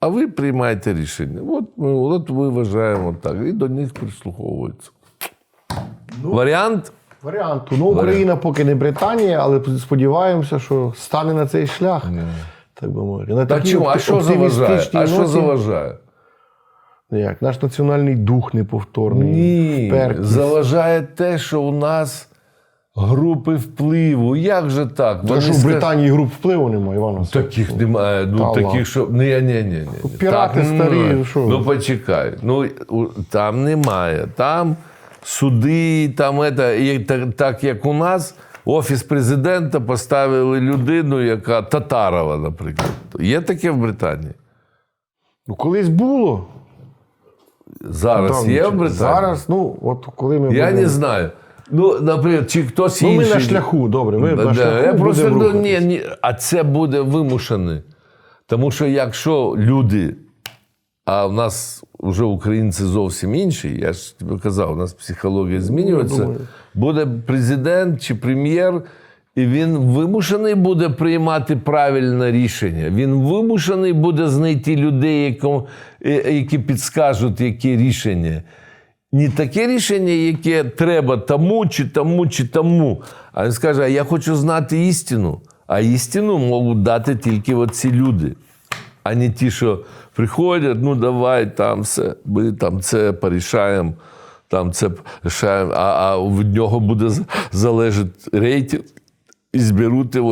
А ви приймаєте рішення. От ми от ви вважаємо так. І до них прислуховуються. Варіант Варіанту. Ну, Україна поки не Британія, але сподіваємося, що стане на цей шлях. Так би мовити. На Так чому? А що заважає? А що заважає? Як? Наш національний дух неповторний. Ні, впертість. заважає те, що у нас групи впливу. Як же так? Та що в скаж- Британії груп впливу немає, Івана. Таких немає. Ну, Та таких, що. Ні, ні, ні, ні. Пірати Так старі, що? Ну, почекай. Ну, там немає. Там суди, там это, і так, так як у нас. Офіс президента поставили людину, яка Татарова, наприклад. Є таке в Британії? Ну, колись було. Зараз Там є в. Британії? Зараз, ну, от коли ми Я будемо- не знаю. Ну, наприклад, чи хтось Ну, ми на шляху, добре. Ми Да, на шляху я просто ну, ні, ні, а це буде вимушене. Тому що якщо люди, а в нас вже українці зовсім інші, я ж тобі казав, у нас психологія змінюється. думаю. буде президент чи прем'єр, і він вимушений буде приймати правильне рішення. Він вимушений буде знайти людей, е, які підскажуть, які рішення. Не таке рішення, яке треба тому, чи тому, чи тому. А він скаже: я хочу знати істину. А істину можуть дати тільки оці люди, а не ті, що приходять, ну давай там все, ми там це порішаємо, там це порішаємо, а, а від нього буде залежати рейтинг і зберуть його